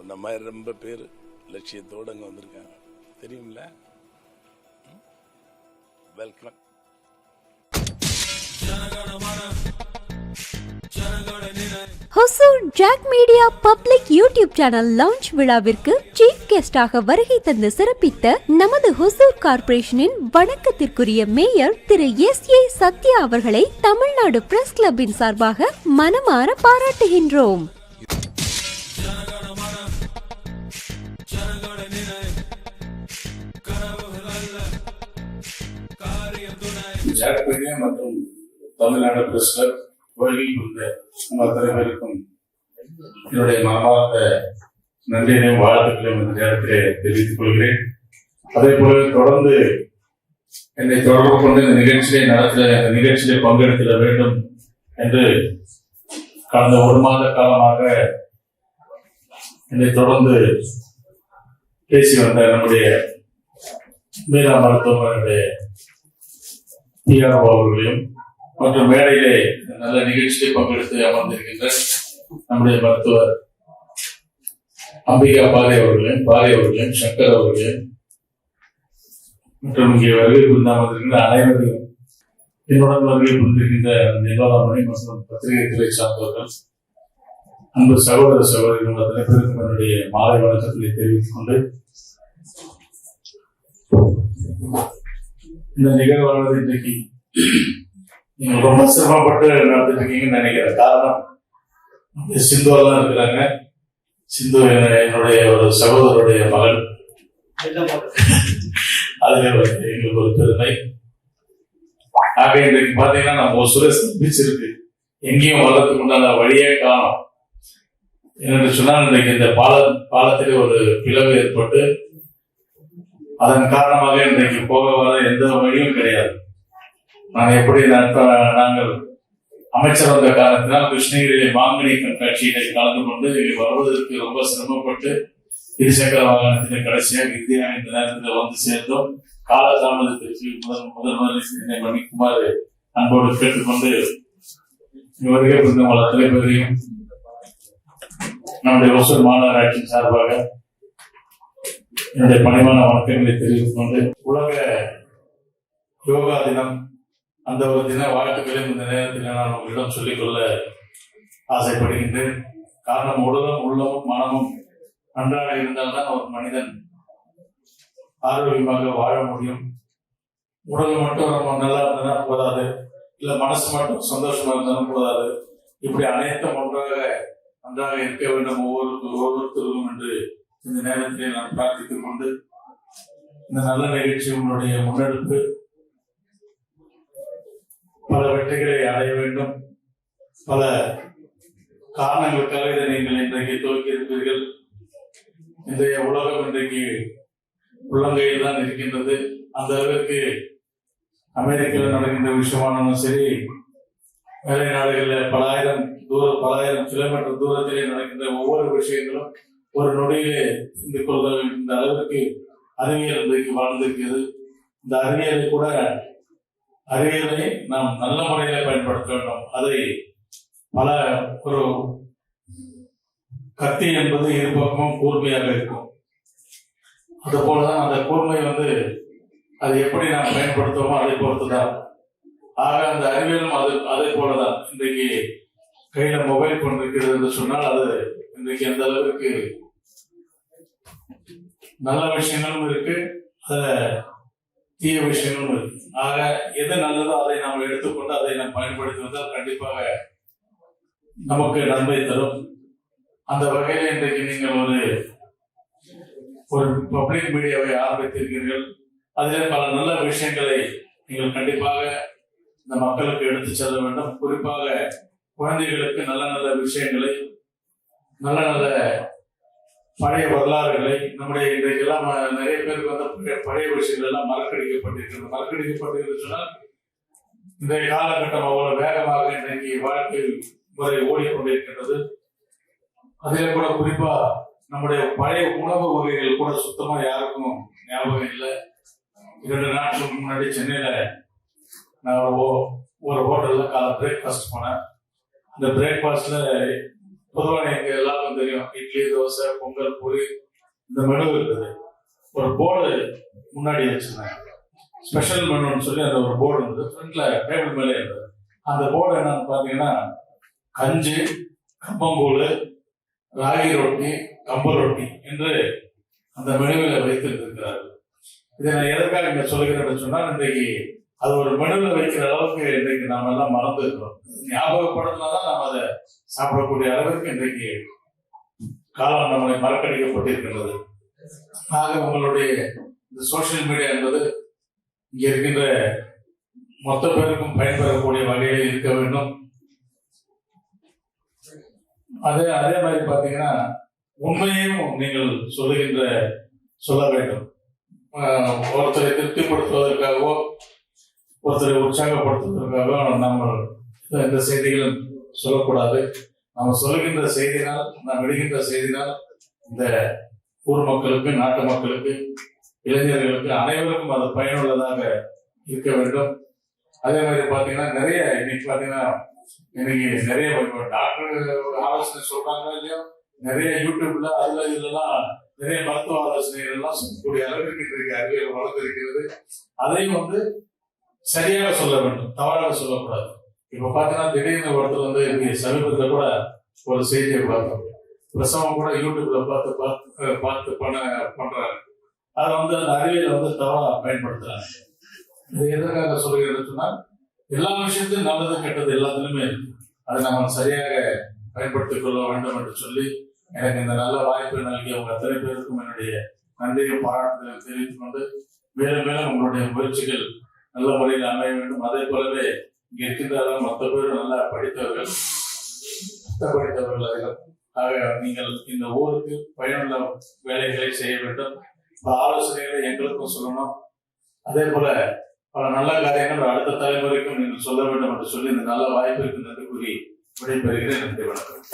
உன்ன மாதிரி ரொம்ப பேர் லட்சியத்தோடு அங்கே வந்திருக்காங்க. தெரியும்ல? Welcome Hosur Jack media public YouTube channel launch விழாவிற்கு சீஃப் கெஸ்டாக வருகை தந்து சிறப்பித்த நமது ஹொசூர் கார்ப்பரேஷனின் வணக்கத்திற்குரிய mayor Thiru S A Sathya அவர்களை தமிழ்நாடு பிரஸ் கிளப்பின் சார்பாக மனமாற பாராட்டுகின்றோம். ஜாக் மற்றும் தமிழ்நாடு பிரஸ் கிளப் வருகை கொண்ட உங்கள் தலைவருக்கும் என்னுடைய மனமார்ந்த நன்றியினையும் வாழ்த்துக்களையும் இந்த நேரத்திலே தெரிவித்துக் கொள்கிறேன். அதே போல தொடர்ந்து என்னை தொடர்பு கொண்டு இந்த நிகழ்ச்சியை நடத்த இந்த நிகழ்ச்சியை பங்கெடுத்திட வேண்டும் என்று கடந்த ஒரு மாத காலமாக என்னை தொடர்ந்து பேசி வந்த நம்முடைய மீனா மருத்துவமனையுடைய பிஆர்ஓ அவர்களையும் மற்றும் மேடையிலே நல்ல நிகழ்ச்சியை பங்கெடுத்து அமர்ந்திருக்கின்ற நம்முடைய மருத்துவர் அம்பிகா பாதை அவர்களையும் பாதை அவர்களையும் சங்கர் அவர்களையும் மற்றும் இங்கே வருகை புரிந்து அமர்ந்திருக்கின்ற அனைவரையும் என்னுடன் வருகை புரிந்திருக்கின்ற நிர்வாகமணி மற்றும் பத்திரிகை துறை சார்ந்தவர்கள் அன்பு சகோதர சகோதரிகள் அத்தனை பேருக்கும் என்னுடைய மாலை வணக்கத்தை தெரிவித்துக் கொண்டு இந்த நிகழ்வானது இன்றைக்கு நீங்க ரொம்ப சிரமப்பட்டு நடத்திட்டு இருக்கீங்கன்னு நினைக்கிறேன். காரணம் இந்த சிந்து எல்லாம் இருக்கிறாங்க. சிந்து என்னுடைய ஒரு சகோதரருடைய மகள். அதுவே எங்களுக்கு ஒரு பெருமை. ஆக இன்றைக்கு பாத்தீங்கன்னா நம்ம சுரேஷ் பீச் இருக்கு எங்கேயும் வர்றதுக்கு உண்டான வழியே காணும். என்னென்னு சொன்னால் இன்றைக்கு இந்த பால பாலத்திலே ஒரு பிளவு ஏற்பட்டு அதன் காரணமாக இன்றைக்கு போக வர எந்த வழியும் கிடையாது. நான் எப்படி நாங்கள் அமைச்சர் வந்த காலத்தினால் கிருஷ்ணகிரி மாங்கனி கண்காட்சியினை கலந்து கொண்டு இங்கே வருவதற்கு ரொம்ப சிரமப்பட்டு இருசக்கர வாகனத்தினை கடைசியாக இந்தியா இந்த நேரத்தில் வந்து சேர்ந்தோம். கால தாமதத்திற்கு முதல் முதல் முதலில் என்னை மன்னிக்குமாறு அன்போடு கேட்டுக்கொண்டு இங்கு வருகை புரிந்த உங்கள் நம்முடைய ஒசூர் மாநகராட்சியின் சார்பாக என்னுடைய பணிவான வணக்கங்களை தெரிவித்துக் கொண்டு உலக யோகா தினம் அந்த ஒரு தின வாழ்த்துக்களையும் இந்த நேரத்தில் நான் உங்களிடம் சொல்லிக்கொள்ள ஆசைப்படுகின்றேன். காரணம் உடலும் உள்ளமும் மனமும் நன்றாக இருந்தால்தான் ஒரு மனிதன் ஆரோக்கியமாக வாழ முடியும். உடல் மட்டும் நம்ம நல்லா இருந்தா போதாது. இல்ல மனசு மட்டும் சந்தோஷமா இருந்தாலும் போதாது. இப்படி அனைத்தும் ஒன்றாக நன்றாக இருக்க வேண்டும் ஒவ்வொரு ஒவ்வொருத்தருக்கும் என்று இந்த நேரத்திலே நான் பிரார்த்தித்துக் கொண்டு இந்த நல்ல நிகழ்ச்சி உங்களுடைய முன்னெடுப்பு பல வெற்றிகளை அடைய வேண்டும். பல காரணங்களுக்காக இதை நீங்கள் இன்றைக்கு துவக்கி இருப்பீர்கள் இன்றைய உலகம் இன்றைக்கு உள்ளங்கையில் தான் இருக்கின்றது. அந்த அளவிற்கு அமெரிக்காவில் நடக்கின்ற விஷயமானாலும் சரி வேலை நாடுகளில் பல ஆயிரம் தூர பல ஆயிரம் கிலோமீட்டர் தூரத்திலே நடக்கின்ற ஒவ்வொரு விஷயங்களும் ஒரு நொடியிலே இந்த கொள்கை இந்த அளவிற்கு அறிவியல் இன்றைக்கு வாழ்ந்திருக்கிறது. இந்த அறிவியலை கூட அறிவியலை நாம் நல்ல முறையில பயன்படுத்த வேண்டும். அதை பல ஒரு கத்தி என்பது இரு பக்கமும் கூர்மையாக இருக்கும். அது போலதான் அந்த கூர்மை வந்து அது எப்படி நாம் பயன்படுத்துவோமோ அதை பொறுத்துதான். ஆக அந்த அறிவியலும் அது அதே போலதான். இன்றைக்கு கையில மொபைல் கொண்டிருக்கிறது இருக்கிறது என்று சொன்னால் அது இன்றைக்கு எந்த அளவுக்கு நல்ல விஷயங்களும் இருக்கு. அதுல தீய விஷயங்களும் இருக்கு. ஆக எது நல்லதோ அதை நாம் எடுத்துக்கொண்டு அதை நாம் பயன்படுத்தி வந்தால் கண்டிப்பாக நமக்கு நன்மை தரும். அந்த வகையில் இன்றைக்கு நீங்கள் ஒரு ஒரு பப்ளிக் மீடியாவை ஆரம்பித்திருக்கிறீர்கள். அதிலே பல நல்ல விஷயங்களை நீங்கள் கண்டிப்பாக இந்த மக்களுக்கு எடுத்து செல்ல வேண்டும். குறிப்பாக குழந்தைகளுக்கு நல்ல நல்ல விஷயங்களை நல்ல நல்ல பழைய வரலாறுகளை நம்முடைய இன்றைக்கெல்லாம் எல்லாம் நிறைய பேருக்கு வந்து பழைய- விஷயங்கள் எல்லாம் மறக்கடிக்கப்பட்டிருக்கிறது மறக்கடிக்கப்பட்டிருக்கிறது சொன்னால் இன்றைய காலகட்டம் அவ்வளவு வேகமாக இன்றைக்கு வாழ்க்கை முறை ஓடிக்கொண்டிருக்கின்றது. அதில் கூட குறிப்பா நம்முடைய பழைய உணவு வகைகள் கூட சுத்தமா யாருக்கும் ஞாபகம் இல்லை. இரண்டு நாட்களுக்கு முன்னாடி சென்னையில நான் ஒரு ஒரு ஹோட்டல்ல காலை பிரேக்ஃபாஸ்ட் போனேன் அந்த பிரேக்ஃபாஸ்ட்ல பொதுவாக தோசை பொங்கல் பூரி இந்த மெனு இருக்குது. ஒரு போர்டு முன்னாடி வச்சிருந்தேன் ஸ்பெஷல் மெனுன்னு சொல்லி அந்த ஒரு போர்டு இருந்தது ஃப்ரண்ட்ல டேபிள் மேலே இருந்தது. அந்த போர்டு என்னன்னு பார்த்தீங்கன்னா கஞ்சி கம்பங்கூழ் ராகி ரொட்டி கம்பு ரொட்டி என்று அந்த மெனுவில் வைத்திருந்திருக்கிறார்கள் இதை நான் எதற்காக இங்க சொல்கிறேன்னு சொன்னால் இன்றைக்கு அது ஒரு மெனுவில் வைக்கிற அளவுக்கு இன்றைக்கு நாம எல்லாம் மறந்து இருக்கிறோம். ஞாபகப்படுத்தினாதான் நாம் அதை சாப்பிடக்கூடிய அளவிற்கு இன்றைக்கு காலம் நம்மளை மறக்கடிக்கப்பட்டிருக்கின்றது. ஆக உங்களுடைய இந்த சோஷியல் மீடியா என்பது இங்க இருக்கின்ற மொத்த பேருக்கும் பயன்பெறக்கூடிய வகையில் இருக்க வேண்டும். அதே அதே மாதிரி பார்த்தீங்கன்னா உண்மையையும் நீங்கள் சொல்லுகின்ற சொல்ல வேண்டும். ஒருத்தரை திருப்திப்படுத்துவதற்காகவோ ஒருத்தரை உற்சாகப்படுத்துவதற்காகவோ நம்ம எந்த செய்திகளும் சொல்லக்கூடாது. நம்ம சொல்கின்ற செய்தினால் நாம் விடுகின்ற செய்தினால் இந்த ஊர் மக்களுக்கு நாட்டு மக்களுக்கு இளைஞர்களுக்கு அனைவருக்கும் அது பயனுள்ளதாக இருக்க வேண்டும். அதே மாதிரி பார்த்தீங்கன்னா நிறைய இன்னைக்கு பார்த்தீங்கன்னா இன்னைக்கு நிறைய டாக்டர் ஆலோசனை சொல்றாங்க இல்லையோ? நிறைய யூடியூப்ல அதுல இதுலாம் நிறைய மருத்துவ ஆலோசனைகள் எல்லாம் சொல்லக்கூடிய அளவிற்கு இன்றைக்கு அறிவியல் வளர்ந்திருக்கிறது. அதையும் வந்து சரியாக சொல்ல வேண்டும் தவறாக சொல்லக்கூடாது. இப்ப பாத்தீங்கன்னா திடீர்னு ஒருத்தர் வந்து இன்னைக்கு சமீபத்துல கூட ஒரு செய்தியை பார்த்தோம் பிரசவம் கூட யூடியூப்ல பார்த்து பார்த்து பார்த்து பண்ண பண்றாரு. அதை வந்து அந்த அறிவியல் வந்து தவறா பயன்படுத்துறாங்க இது எதற்காக சொல்கிறேன்னு சொன்னால் எல்லா விஷயத்தையும் நல்லது கெட்டது எல்லாத்துலயுமே அதை நம்ம சரியாக பயன்படுத்திக் கொள்ள வேண்டும் என்று சொல்லி எனக்கு இந்த நல்ல வாய்ப்பை நல்கிய உங்க அத்தனை பேருக்கும் என்னுடைய நன்றியும் பாராட்டுதலையும் தெரிவித்துக் கொண்டு மேலும் மேலும் உங்களுடைய முயற்சிகள் நல்ல முறையில் அமைய வேண்டும். அதே போலவே இங்க இருக்கின்ற மற்ற பேரும் நல்லா படித்தவர்கள் படித்தவர்கள் அதிகம். ஆக நீங்கள் இந்த ஊருக்கு பயனுள்ள வேலைகளை செய்ய வேண்டும். ஆலோசனைகளை எங்களுக்கும் சொல்லணும். அதே போல பல நல்ல காரியங்கள் அடுத்த தலைமுறைக்கும் நீங்கள் சொல்ல வேண்டும் என்று சொல்லி இந்த நல்ல வாய்ப்பிற்கு நன்றி கூறி விடைபெறுகிறேன். நன்றி வணக்கம்.